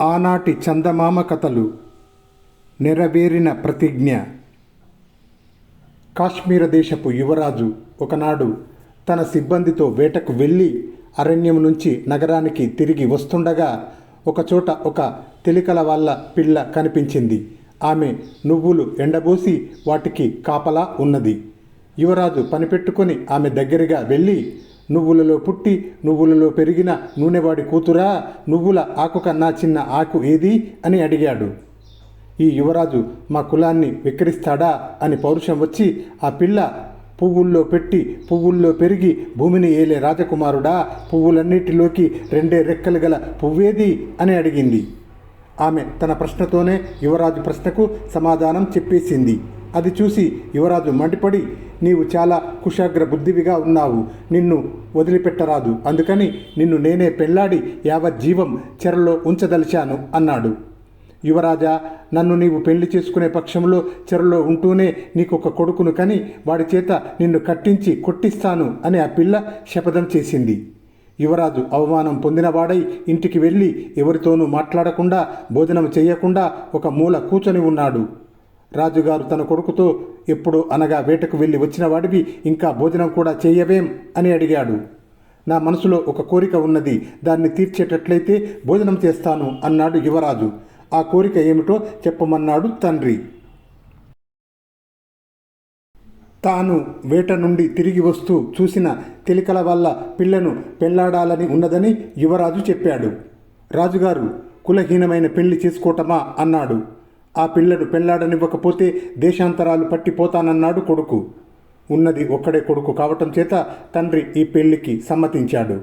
ఆనాటి చందమామ కథలు నెరవేరిన ప్రతిజ్ఞ. కాశ్మీర దేశపు యువరాజు ఒకనాడు తన సిబ్బందితో వేటకు వెళ్ళి అరణ్యం నుంచి నగరానికి తిరిగి వస్తుండగా ఒకచోట ఒక తెలికల వాళ్ళ పిల్ల కనిపించింది. ఆమె నువ్వులు ఎండబోసి వాటికి కాపలా ఉన్నది. యువరాజు పనిపెట్టుకొని ఆమె దగ్గరగా వెళ్ళి నువ్వులలో పుట్టి నువ్వులలో పెరిగిన నూనెవాడి కూతురా నువ్వుల ఆకు కన్నా చిన్న ఆకు ఏది? అని అడిగాడు. ఈ యువరాజు మా కులాన్ని విక్రిస్తాడా అని పౌరుషం వచ్చి ఆ పిల్ల పువ్వుల్లో పెట్టి పువ్వుల్లో పెరిగి భూమిని ఏలే రాజకుమారుడా పువ్వులన్నిటిలోకి రెండే రెక్కలు గల పువ్వేది? అని అడిగింది. ఆమె తన ప్రశ్నతోనే యువరాజు ప్రశ్నకు సమాధానం చెప్పేసింది. అది చూసి యువరాజు మండిపడి నీవు చాలా కుశాగ్ర బుద్ధివిగా ఉన్నావు. నిన్ను వదిలిపెట్టరాదు. అందుకని నిన్ను నేనే పెళ్ళాడి యావజ్జీవం చెరలో ఉంచదలిచాను అన్నాడు. యువరాజా నన్ను నీవు పెళ్ళి చేసుకునే పక్షంలో చెరలో ఉంటూనే నీకు ఒక కొడుకును కని వాడి చేత నిన్ను కట్టించి కొట్టిస్తాను అని ఆ పిల్ల శపథం చేసింది. యువరాజు అవమానం పొందినవాడై ఇంటికి వెళ్ళి ఎవరితోనూ మాట్లాడకుండా భోజనం చేయకుండా ఒక మూల కూర్చొని ఉన్నాడు. రాజుగారు తన కొడుకుతో ఎప్పుడు అనగా వేటకు వెళ్ళి వచ్చిన వాడివి ఇంకా భోజనం కూడా చేయవేం? అని అడిగాడు. నా మనసులో ఒక కోరిక ఉన్నది దాన్ని తీర్చేటట్లయితే భోజనం చేస్తాను అన్నాడు యువరాజు. ఆ కోరిక ఏమిటో చెప్పమన్నాడు తండ్రి. తాను వేట నుండి తిరిగి వస్తూ చూసిన తెలికల వల్ల పిల్లను పెళ్ళాడాలని ఉన్నదని యువరాజు చెప్పాడు. రాజుగారు కులహీనమైన పెళ్ళి చేసుకోవటమా అన్నాడు. ఆ పిల్లను పెళ్ళాడనివ్వకపోతే దేశాంతరాలు పట్టిపోతానన్నాడు కొడుకు. ఉన్నది ఒక్కడే కొడుకు కావటం చేత తండ్రి ఈ పెళ్ళికి సమ్మతించాడు.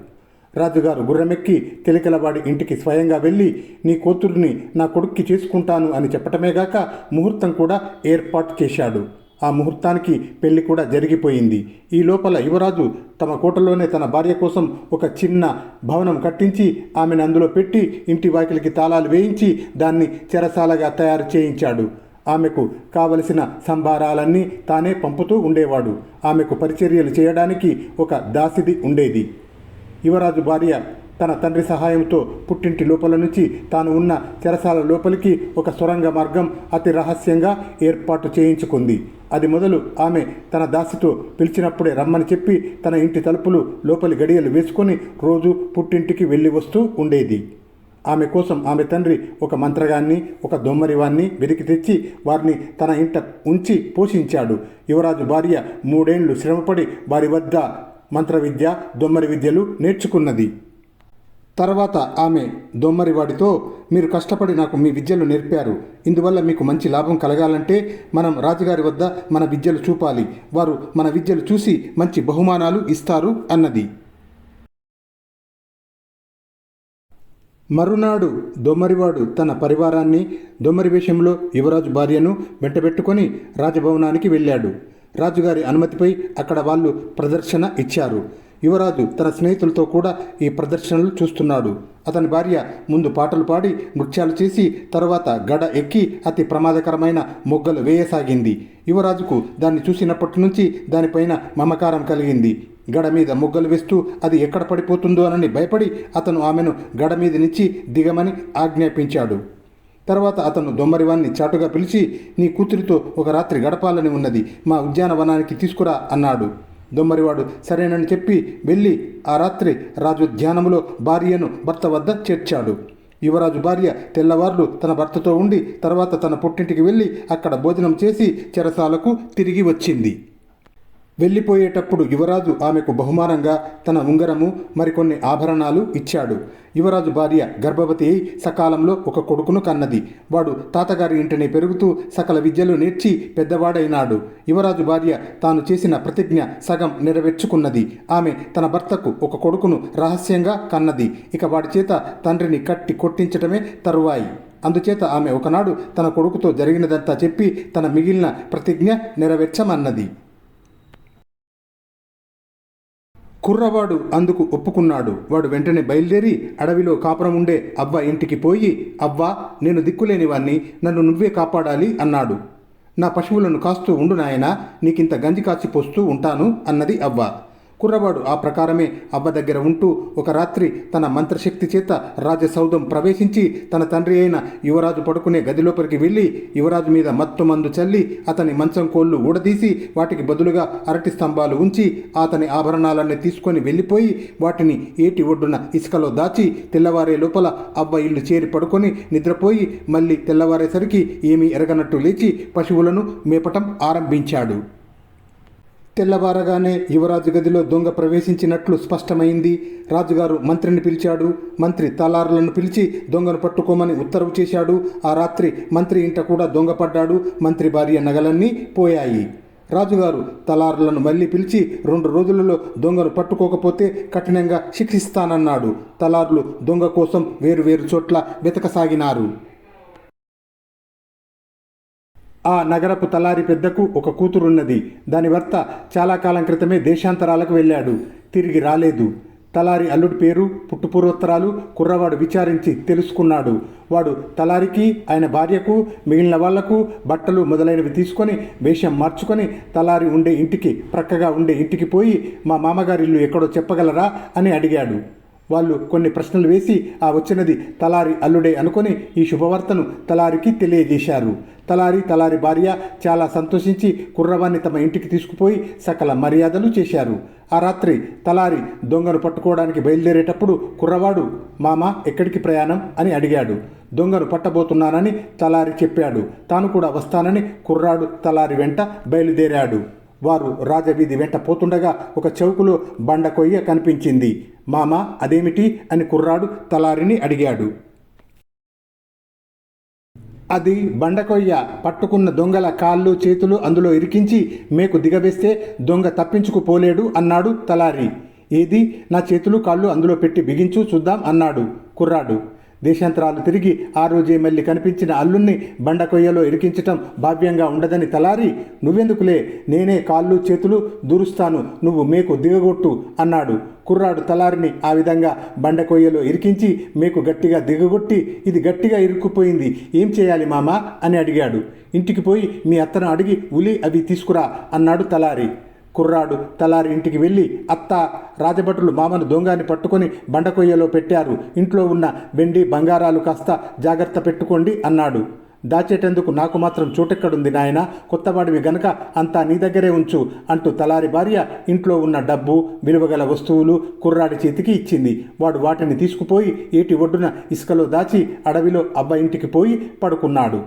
రాజుగారు గుర్రమెక్కి తెలికలవాడి ఇంటికి స్వయంగా వెళ్ళి నీ కూతుర్ని నా కొడుక్కి చేసుకుంటాను అని చెప్పటమేగాక ముహూర్తం కూడా ఏర్పాటు చేశాడు. ఆ ముహూర్తానికి పెళ్ళి కూడా జరిగిపోయింది. ఈ లోపల యువరాజు తమ కోటలోనే తన భార్య కోసం ఒక చిన్న భవనం కట్టించి ఆమెను అందులో పెట్టి ఇంటి వాకిలికి తాళాలు వేయించి దాన్ని చెరసాలగా తయారు చేయించాడు. ఆమెకు కావలసిన సంభారాలన్నీ తానే పంపుతూ ఉండేవాడు. ఆమెకు పరిచర్యలు చేయడానికి ఒక దాసిది ఉండేది. యువరాజు భార్య తన తండ్రి సహాయంతో పుట్టింటి లోపల నుంచి తాను ఉన్న చెరసాల లోపలికి ఒక సొరంగ మార్గం అతి రహస్యంగా ఏర్పాటు చేయించుకుంది. అది మొదలు ఆమె తన దాసితో పిలిచినప్పుడే రమ్మని చెప్పి తన ఇంటి తలుపులు లోపలి గడియలు వేసుకొని రోజు పుట్టింటికి వెళ్ళి వస్తూ ఉండేది. ఆమె కోసం ఆమె తండ్రి ఒక మంత్రగాన్ని ఒక దొమ్మరివాన్ని వెతికి తెచ్చి వారిని తన ఇంట ఉంచి పోషించాడు. యువరాజు భార్య మూడేండ్లు శ్రమపడి వారి వద్ద మంత్ర విద్య దొమ్మరి విద్యలు నేర్చుకున్నది. తర్వాత ఆమె దొమ్మరివాడితో మీరు కష్టపడి నాకు మీ విద్యలు నేర్పారు. ఇందువల్ల మీకు మంచి లాభం కలగాలంటే మనం రాజుగారి వద్ద మన విద్యలు చూపాలి. వారు మన విద్యలు చూసి మంచి బహుమానాలు ఇస్తారు అన్నది. మరునాడు దొమ్మరివాడు తన పరివారాన్ని దొమ్మరి వేషంలో యువరాజు భార్యను వెంటబెట్టుకొని రాజభవనానికి వెళ్ళాడు. రాజుగారి అనుమతిపై అక్కడ వాళ్ళు ప్రదర్శన ఇచ్చారు. యువరాజు తన స్నేహితులతో కూడా ఈ ప్రదర్శనలు చూస్తున్నాడు. అతని భార్య ముందు పాటలు పాడి నృత్యాలు చేసి తరువాత గడ ఎక్కి అతి ప్రమాదకరమైన మొగ్గలు వేయసాగింది. యువరాజుకు దాన్ని చూసినప్పటి నుంచి దానిపైన మమకారం కలిగింది. గడ మీద మొగ్గలు వేస్తూ అది ఎక్కడ పడిపోతుందో అని భయపడి అతను ఆమెను గడ మీద నుంచి దిగమని ఆజ్ఞాపించాడు. తర్వాత అతను దొమ్మరివాన్ని చాటుగా పిలిచి నీ కూతురితో ఒక రాత్రి గడపాలని ఉన్నది. మా ఉద్యానవనానికి తీసుకురా అన్నాడు. దొమ్మరివాడు సరేనని చెప్పి వెళ్ళి ఆ రాత్రి రాజుధ్యానములో భార్యను భర్త వద్ద చేర్చాడు. యువరాజు భార్య తెల్లవార్లు తన భర్తతో ఉండి తర్వాత తన పుట్టింటికి వెళ్ళి అక్కడ భోజనం చేసి చెరసాలకు తిరిగి వచ్చింది. వెళ్ళిపోయేటప్పుడు యువరాజు ఆమెకు బహుమానంగా తన ఉంగరము మరికొన్ని ఆభరణాలు ఇచ్చాడు. యువరాజు భార్య గర్భవతి అయి సకాలంలో ఒక కొడుకును కన్నది. వాడు తాతగారి ఇంటిని పెరుగుతూ సకల విద్యలు నేర్చి పెద్దవాడైనాడు. యువరాజు భార్య తాను చేసిన ప్రతిజ్ఞ సగం నెరవేర్చుకున్నది. ఆమె తన భర్తకు ఒక కొడుకును రహస్యంగా కన్నది. ఇక వాడి చేత తండ్రిని కట్టి కొట్టించటమే తరువాయి. అందుచేత ఆమె ఒకనాడు తన కొడుకుతో జరిగినదంతా చెప్పి తన మిగిలిన ప్రతిజ్ఞ నెరవేర్చమన్నది. కుర్రవాడు అందుకు ఒప్పుకున్నాడు. వాడు వెంటనే బయలుదేరి అడవిలో కాపురం ఉండే అవ్వ ఇంటికి పోయి అవ్వ నేను దిక్కులేనివాణ్ణి నన్ను నువ్వే కాపాడాలి అన్నాడు. నా పశువులను కాస్తూ ఉండు నాయనా నీకింత గంజి కాచిపోస్తూ ఉంటాను అన్నది అవ్వ. కుర్రవాడు ఆ ప్రకారమే అవ్వ దగ్గర ఉంటూ ఒక రాత్రి తన మంత్రశక్తి చేత రాజసౌధం ప్రవేశించి తన తండ్రి అయిన యువరాజు పడుకునే గదిలోపలికి వెళ్ళి యువరాజు మీద మత్తు మందు చల్లి అతని మంచం కోళ్ళు ఊడదీసి వాటికి బదులుగా అరటి స్తంభాలు ఉంచి అతని ఆభరణాలన్నీ తీసుకొని వెళ్ళిపోయి వాటిని ఏటి ఒడ్డున ఇసుకలో దాచి తెల్లవారే లోపల అవ్వ ఇల్లు చేరి పడుకొని నిద్రపోయి మళ్ళీ తెల్లవారేసరికి ఏమీ ఎరగనట్టు లేచి పశువులను మేపటం ఆరంభించాడు. తెల్లవారగానే యువరాజు గదిలో దొంగ ప్రవేశించినట్లు స్పష్టమైంది. రాజుగారు మంత్రిని పిలిచాడు. మంత్రి తలారులను పిలిచి దొంగను పట్టుకోమని ఉత్తర్వు చేశాడు. ఆ రాత్రి మంత్రి ఇంట కూడా దొంగ పడ్డాడు. మంత్రి భార్య నగలన్నీ పోయాయి. రాజుగారు తలారులను మళ్ళీ పిలిచి రెండు రోజులలో దొంగను పట్టుకోకపోతే కఠినంగా శిక్షిస్తానన్నాడు. తలారులు దొంగ కోసం వేరు వేరు చోట్ల వెతకసాగినారు. ఆ నగరపు తలారి పెద్దకు ఒక కూతురున్నది. దాని భర్త చాలా కాలం క్రితమే దేశాంతరాలకు వెళ్ళాడు. తిరిగి రాలేదు. తలారి అల్లుడి పేరు పుట్టుపూర్వోత్తరాలు కుర్రవాడు విచారించి తెలుసుకున్నాడు. వాడు తలారికి ఆయన భార్యకు మిగిలిన వాళ్ళకు బట్టలు మొదలైనవి తీసుకొని వేషం మార్చుకొని తలారి ఉండే ఇంటికి ప్రక్కగా ఉండే ఇంటికి పోయి మా మామగారి ఇల్లు ఎక్కడో చెప్పగలరా? అని అడిగాడు. వాళ్ళు కొన్ని ప్రశ్నలు వేసి ఆ వచ్చినది తలారి అల్లుడే అనుకొని ఈ శుభవార్తను తలారికి తెలియజేశారు. తలారి తలారి భార్య చాలా సంతోషించి కుర్రవాన్ని తమ ఇంటికి తీసుకుపోయి సకల మర్యాదలు చేశారు. ఆ రాత్రి తలారి దొంగను పట్టుకోవడానికి బయలుదేరేటప్పుడు కుర్రవాడు మామ ఎక్కడికి ప్రయాణం? అని అడిగాడు. దొంగను పట్టబోతున్నానని తలారి చెప్పాడు. తాను కూడా వస్తానని కుర్రాడు తలారి వెంట బయలుదేరాడు. వారు రాజవీధి వెంట పోతుండగా ఒక చౌకులో బండ కొయ్య కనిపించింది. మామ అదేమిటి? అని కుర్రాడు తలారిని అడిగాడు. అది బండకొయ్య పట్టుకున్న దొంగల కాళ్ళు చేతులు అందులో ఇరికించి మేకు దిగవేస్తే దొంగ తప్పించుకుపోలేడు అన్నాడు తలారి. ఏది? నా చేతులు కాళ్ళు అందులో పెట్టి బిగించు చూద్దాం అన్నాడు కుర్రాడు. దేశాంతరాలు తిరిగి ఆ రోజే మళ్ళీ కనిపించిన అల్లుణ్ణి బండకొయ్యలో ఇరికించటం భావ్యంగా ఉండదని తలారి నువ్వెందుకులే? నేనే కాళ్ళు చేతులు దూరుస్తాను. నువ్వు మేకు దిగగొట్టు అన్నాడు. కుర్రాడు తలారిని ఆ విధంగా బండకొయ్యలో ఇరికించి మేకు గట్టిగా దిగగొట్టి ఇది గట్టిగా ఇరుక్కుపోయింది. ఏం చేయాలి మామా? అని అడిగాడు. ఇంటికి పోయి మీ అత్తను అడిగి ఉలి అవి తీసుకురా అన్నాడు తలారి. కుర్రాడు తలారి ఇంటికి వెళ్ళి అత్త రాజభటులు మామను దొంగని పట్టుకొని బండకొయ్యలో పెట్టారు. ఇంట్లో ఉన్న వెండి బంగారాలు కాస్త జాగ్రత్త పెట్టుకోండి అన్నాడు. దాచేటందుకు నాకు మాత్రం చోటెక్కడుంది నాయన. కొత్తవాడివి గనక అంతా నీ దగ్గరే ఉంచు అంటూ తలారి భార్య ఇంట్లో ఉన్న డబ్బు విలువగల వస్తువులు కుర్రాడి చేతికి ఇచ్చింది. వాడు వాటిని తీసుకుపోయి ఏటి ఒడ్డున ఇసుకలో దాచి అడవిలో అబ్బ ఇంటికి పోయి పడుకున్నాడు.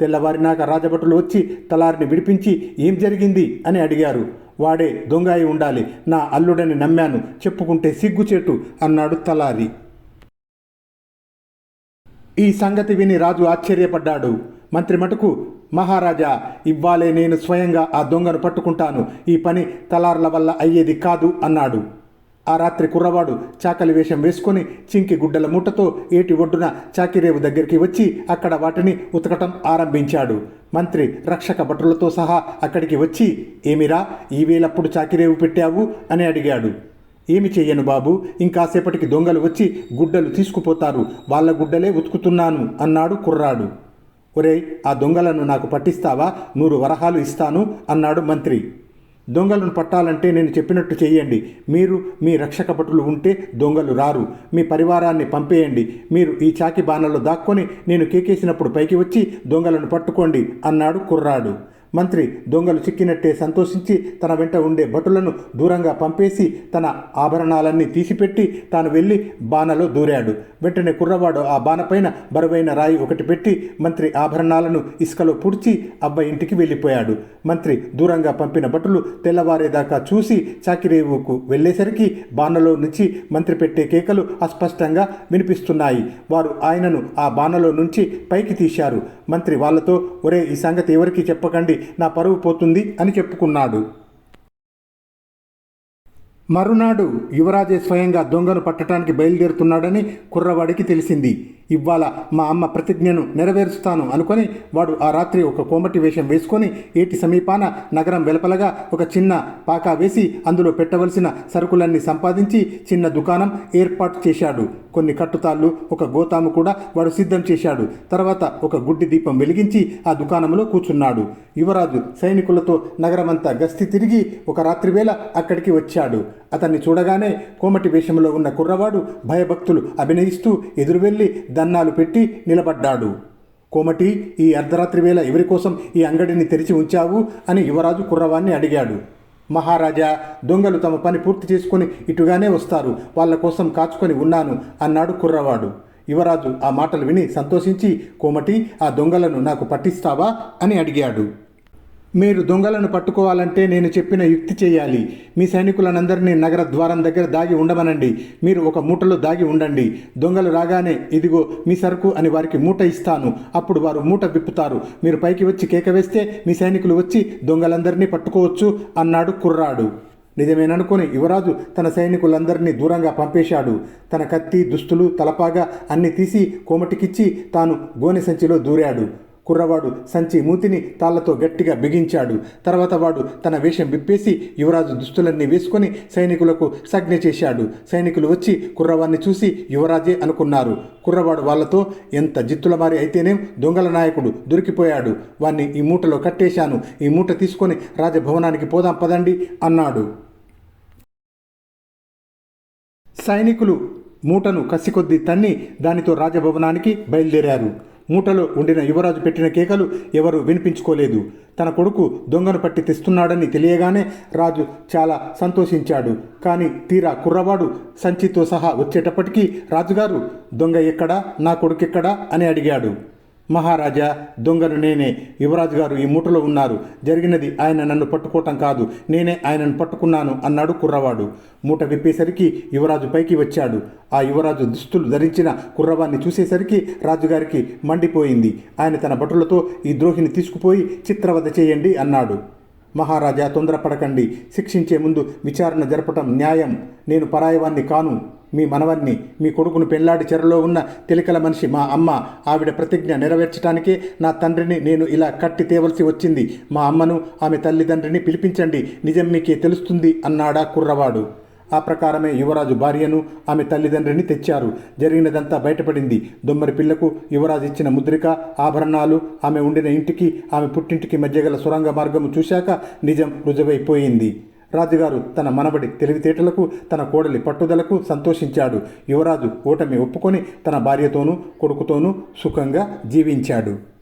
తెల్లవారినాక రాజభటులు వచ్చి తలారిని విడిపించి ఏం జరిగింది అని అడిగారు. వాడే దొంగాయి ఉండాలి. నా అల్లుడని నమ్మాను. చెప్పుకుంటే సిగ్గుచేటు అన్నాడు తలారి. ఈ సంగతి విని రాజు ఆశ్చర్యపడ్డాడు. మంత్రి మటుకు మహారాజా ఇవ్వాలే నేను స్వయంగా ఆ దొంగను పట్టుకుంటాను. ఈ పని తలార్ల వల్ల అయ్యేది కాదు అన్నాడు. ఆ రాత్రి కుర్రవాడు చాకలి వేషం వేసుకొని చింకి గుడ్డల మూటతో ఏటి ఒడ్డున చాకిరేవు దగ్గరికి వచ్చి అక్కడ వాటిని ఉతకటం ఆరంభించాడు. మంత్రి రక్షక భటులతో సహా అక్కడికి వచ్చి ఏమిరా ఈ చాకిరేవు పెట్టావు? అని అడిగాడు. ఏమి చెయ్యను బాబు ఇంకాసేపటికి దొంగలు వచ్చి గుడ్డలు తీసుకుపోతారు. వాళ్ళ గుడ్డలే ఉతుకుతున్నాను అన్నాడు కుర్రాడు. ఒరేయ్ ఆ దొంగలను నాకు పట్టిస్తావా? నూరు వరహాలు ఇస్తాను అన్నాడు మంత్రి. దొంగలను పట్టాలంటే నేను చెప్పినట్టు చేయండి. మీరు మీ రక్షక భటులు ఉంటే దొంగలు రారు. మీ పరివారాన్ని పంపేయండి. మీరు ఈ చాకి బాణలో దాక్కొని నేను కేకేసినప్పుడు పైకి వచ్చి దొంగలను పట్టుకోండి అన్నాడు కుర్రాడు. మంత్రి దొంగలు చిక్కినట్టే సంతోషించి తన వెంట ఉండే భటులను దూరంగా పంపేసి తన ఆభరణాలన్నీ తీసిపెట్టి తాను వెళ్ళి బాణలో దూరాడు. వెంటనే కుర్రవాడు ఆ బాణపైన బరువైన రాయి ఒకటి పెట్టి మంత్రి ఆభరణాలను ఇసుకలో పుడిచి అబ్బాయి ఇంటికి వెళ్ళిపోయాడు. మంత్రి దూరంగా పంపిన భటులు తెల్లవారేదాకా చూసి చాకిరేవుకు వెళ్ళేసరికి బాణలో నుంచి మంత్రి పెట్టే కేకలు అస్పష్టంగా వినిపిస్తున్నాయి. వారు ఆయనను ఆ బాణలో నుంచి పైకి తీశారు. మంత్రి వాళ్ళతో ఒరే ఈ సంగతి ఎవరికి చెప్పకండి నా పరువు పోతుంది అని చెప్పుకున్నాడు. మరునాడు యువరాజే స్వయంగా దొంగను పట్టడానికి బయలుదేరుతున్నాడని కుర్రవాడికి తెలిసింది. ఇవాళ మా అమ్మ ప్రతిజ్ఞను నెరవేరుస్తాను అనుకొని వాడు ఆ రాత్రి ఒక కోమటి వేషం వేసుకొని ఏటి సమీపాన నగరం వెలపలగా ఒక చిన్న పాకా వేసి అందులో పెట్టవలసిన సరుకులన్నీ సంపాదించి చిన్న దుకాణం ఏర్పాటు చేశాడు. కొన్ని కట్టుతాళ్ళు ఒక గోతాము కూడా వాడు సిద్ధం చేశాడు. తర్వాత ఒక గుడ్డి దీపం వెలిగించి ఆ దుకాణంలో కూర్చున్నాడు. యువరాజు సైనికులతో నగరమంతా గస్తీ తిరిగి ఒక రాత్రివేళ అక్కడికి వచ్చాడు. అతన్ని చూడగానే కోమటి వేషంలో ఉన్న కుర్రవాడు భయభక్తులు అభినయిస్తూ ఎదురు వెళ్ళి దన్నాలు పెట్టి నిలబడ్డాడు. కోమటి ఈ అర్ధరాత్రి వేళ ఎవరి కోసం ఈ అంగడిని తెరిచి ఉంచావు? అని యువరాజు కుర్రవాణ్ణి అడిగాడు. మహారాజా దొంగలు తమ పని పూర్తి చేసుకుని ఇటుగానే వస్తారు. వాళ్ళ కోసం కాచుకొని ఉన్నాను అన్నాడు కుర్రవాడు. యువరాజు ఆ మాటలు విని సంతోషించి కోమటి ఆ దొంగలను నాకు పట్టిస్తావా? అని అడిగాడు. మీరు దొంగలను పట్టుకోవాలంటే నేను చెప్పిన యుక్తి చేయాలి. మీ సైనికులనందరినీ నగర ద్వారం దగ్గర దాగి ఉండమనండి. మీరు ఒక మూటలో దాగి ఉండండి. దొంగలు రాగానే ఇదిగో మీ సరుకు అని వారికి మూట ఇస్తాను. అప్పుడు వారు మూట విప్పుతారు. మీరు పైకి వచ్చి కేక వేస్తే మీ సైనికులు వచ్చి దొంగలందరినీ పట్టుకోవచ్చు అన్నాడు కుర్రాడు. నిజమేననుకుని యువరాజు తన సైనికులందరినీ దూరంగా పంపేశాడు. తన కత్తి దుస్తులు తలపాగా అన్ని తీసి కోమటికిచ్చి తాను గోనె సంచిలో దూరాడు. కుర్రవాడు సంచి మూతిని తాళ్ళతో గట్టిగా బిగించాడు. తర్వాత వాడు తన వేషం విప్పేసి యువరాజు దుస్తులన్నీ వేసుకొని సైనికులకు సజ్ఞ చేశాడు. సైనికులు వచ్చి కుర్రవాడిని చూసి యువరాజే అనుకున్నారు. కుర్రవాడు వాళ్ళతో ఎంత జిత్తుల మారి అయితేనేం దొంగల నాయకుడు దొరికిపోయాడు. వాణ్ణి ఈ మూటలో కట్టేశాను. ఈ మూట తీసుకొని రాజభవనానికి పోదాం పదండి అన్నాడు. సైనికులు మూటను కసికొద్దీ తన్ని దానితో రాజభవనానికి బయలుదేరారు. మూటలో ఉండిన యువరాజు పెట్టిన కేకలు ఎవరు వినిపించుకోలేదు. తన కొడుకు దొంగను పట్టి తెస్తున్నాడని తెలియగానే రాజు చాలా సంతోషించాడు. కానీ తీరా కుర్రవాడు సంచితో సహా వచ్చేటప్పటికీ రాజుగారు దొంగ ఎక్కడా? నా కొడుకు ఎక్కడా అని అడిగాడు. మహారాజా దొంగను నేనే. యువరాజు గారు ఈ మూటలో ఉన్నారు. జరిగినది ఆయన నన్ను పట్టుకోవటం కాదు. నేనే ఆయనను పట్టుకున్నాను అన్నాడు కుర్రవాడు. మూట విప్పేసరికి యువరాజు పైకి వచ్చాడు. ఆ యువరాజు దుస్తులు ధరించిన కుర్రవాన్ని చూసేసరికి రాజుగారికి మండిపోయింది. ఆయన తన భటులతో ఈ ద్రోహిని తీసుకుపోయి చిత్రవద చేయండి అన్నాడు. మహారాజా తొందరపడకండి. శిక్షించే ముందు విచారణ జరపటం న్యాయం. నేను పరాయవాన్ని కాను. మీ మనవన్ని మీ కొడుకును పెళ్ళాడి చెరలో ఉన్న తెలికల మనిషి మా అమ్మ ఆవిడ ప్రతిజ్ఞ నెరవేర్చడానికే నా తండ్రిని నేను ఇలా కట్టి తేవలసి వచ్చింది. మా అమ్మను ఆమె తల్లిదండ్రిని పిలిపించండి. నిజం మీకే తెలుస్తుంది అన్నాడా కుర్రవాడు. ఆ ప్రకారమే యువరాజు భార్యను ఆమె తల్లిదండ్రిని తెచ్చారు. జరిగినదంతా బయటపడింది. దొమ్మరి పిల్లకు యువరాజు ఇచ్చిన ముద్రిక ఆభరణాలు ఆమె ఉండిన ఇంటికి ఆమె పుట్టింటికి మధ్య గల సొరంగ మార్గము చూశాక నిజం రుజువైపోయింది. రాజుగారు తన మనబడి తెలివితేటలకు తన కోడలి పట్టుదలకు సంతోషించాడు. యువరాజు ఓటమి ఒప్పుకొని తన భార్యతోనూ కొడుకుతోనూ సుఖంగా జీవించాడు.